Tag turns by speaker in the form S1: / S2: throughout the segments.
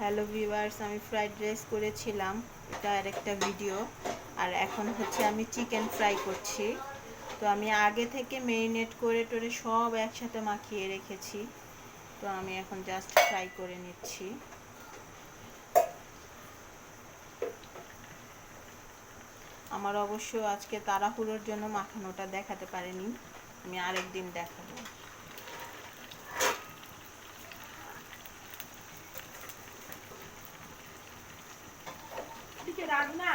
S1: Hello viewers আমি fried rice করেছিলাম। এটা আর একটা ভিডিও আর এখন হচ্ছে আমি চিকেন ফ্রাই করছি। তো আমি আগে থেকে মেরিনেট করে টোরে সব একসাথে মাখিয়ে রেখেছি। তো আমি এখন জাস্ট ফ্রাই করে নিচ্ছি। আমার অবশ্য আজকে তাড়াহুড়োর জন্য মাখানোটা দেখাতে পারিনি। আমি আরেক দিন দেখাবো
S2: রান্না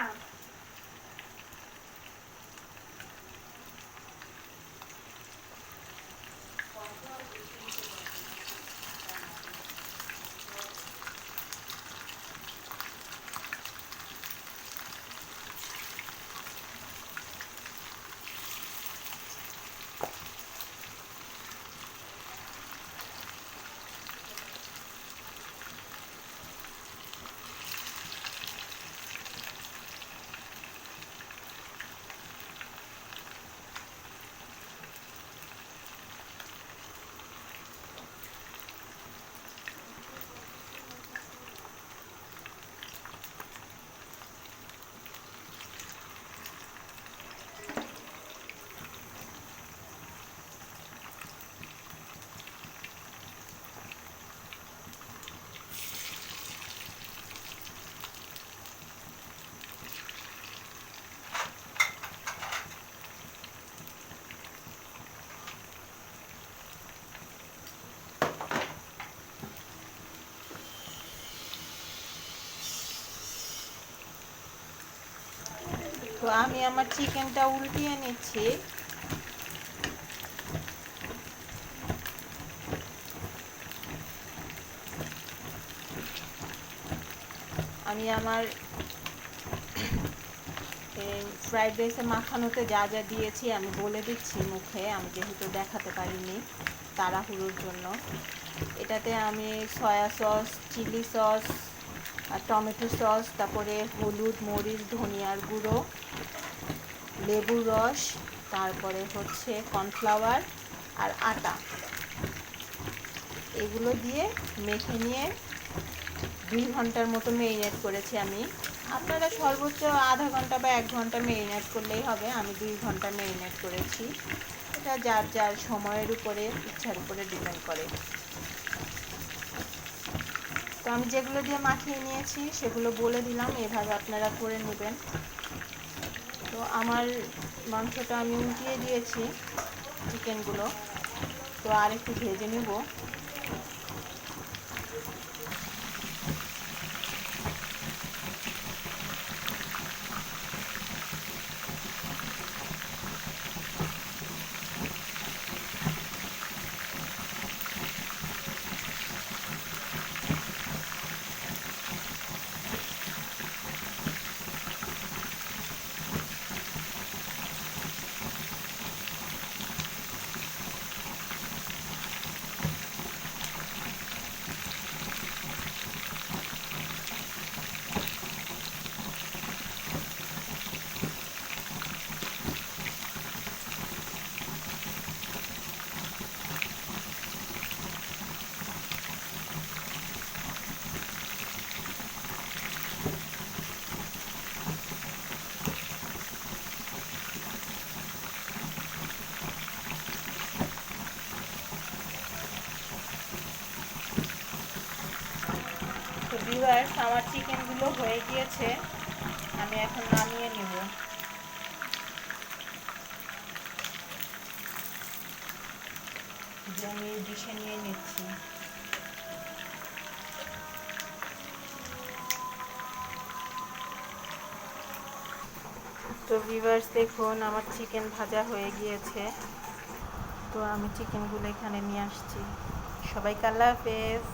S1: তো আমি আমার চিকেনটা উল্টিয়ে নিচ্ছি। আমি আমার ফ্রাইড রাইসে মাখানোতে যা যা দিয়েছি আমি বলে দিচ্ছি মুখে, আমি যেহেতু দেখাতে পারিনি তাড়াহুড়োর জন্য। এটাতে আমি soya sauce chilli sauce tomato sauce, তারপরে হলুদ, মরিচ, ধনিয়ার গুঁড়ো, লেবুর রস, তারপরে হচ্ছে কর্নফ্লাওয়ার আর আটা। এগুলো দিয়ে মেখে নিয়ে দুই ঘণ্টার মতো মেরিনেট করেছি আমি। আপনারা সর্বোচ্চ আধা ঘণ্টা বা এক ঘণ্টা মেরিনেট করলেই হবে। আমি দুই ঘণ্টা মেরিনেট করেছি। এটা যার যার সময়ের উপরে, ইচ্ছার উপরে ডিপেন্ড করে। আমি যেগুলো দিয়ে মাখিয়ে নিয়েছি, সেগুলো বলে দিলাম, এভাবে আপনারা করে নেবেন। তো আমার মাংসটা আমি উল্টিয়ে দিয়েছি, চিকেনগুলো। তো আর একটু ভেজে নেব তো ভিউয়ার্স আমার চিকেনগুলো হয়ে গিয়েছে, আমি এখন নামিয়ে নেব। যে ডিশে নিয়ে নিচ্ছি। তো ভিউয়ার্স দেখুন, আমার চিকেন ভাজা হয়ে গিয়েছে। তো আমি চিকেনগুলো এখানে নিয়ে আসছি। সবাইকে আল্লাহ হাফেজ।